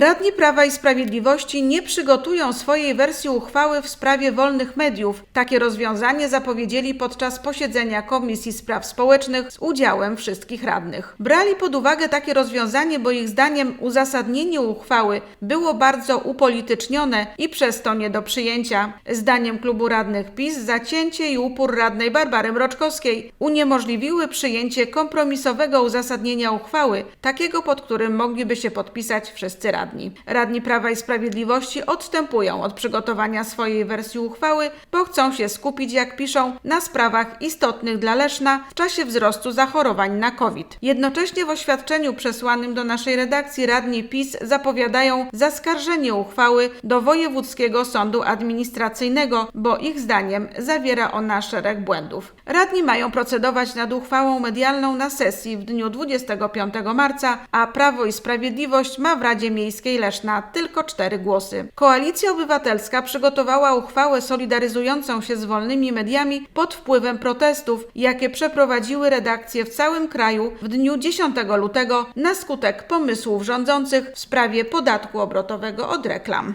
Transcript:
Radni Prawa i Sprawiedliwości nie przygotują swojej wersji uchwały w sprawie wolnych mediów. Takie rozwiązanie zapowiedzieli podczas posiedzenia Komisji Spraw Społecznych z udziałem wszystkich radnych. Brali pod uwagę takie rozwiązanie, bo ich zdaniem uzasadnienie uchwały było bardzo upolitycznione i przez to nie do przyjęcia. Zdaniem klubu radnych PiS zacięcie i upór radnej Barbary Mroczkowskiej uniemożliwiły przyjęcie kompromisowego uzasadnienia uchwały, takiego pod którym mogliby się podpisać wszyscy radni. Radni Prawa i Sprawiedliwości odstępują od przygotowania swojej wersji uchwały, bo chcą się skupić, jak piszą, na sprawach istotnych dla Leszna w czasie wzrostu zachorowań na COVID. Jednocześnie w oświadczeniu przesłanym do naszej redakcji radni PiS zapowiadają zaskarżenie uchwały do Wojewódzkiego Sądu Administracyjnego, bo ich zdaniem zawiera ona szereg błędów. Radni mają procedować nad uchwałą medialną na sesji w dniu 25 marca, a Prawo i Sprawiedliwość ma w Radzie Miejskiej Leszna tylko cztery głosy. Koalicja Obywatelska przygotowała uchwałę solidaryzującą się z wolnymi mediami pod wpływem protestów, jakie przeprowadziły redakcje w całym kraju w dniu 10 lutego na skutek pomysłów rządzących w sprawie podatku obrotowego od reklam.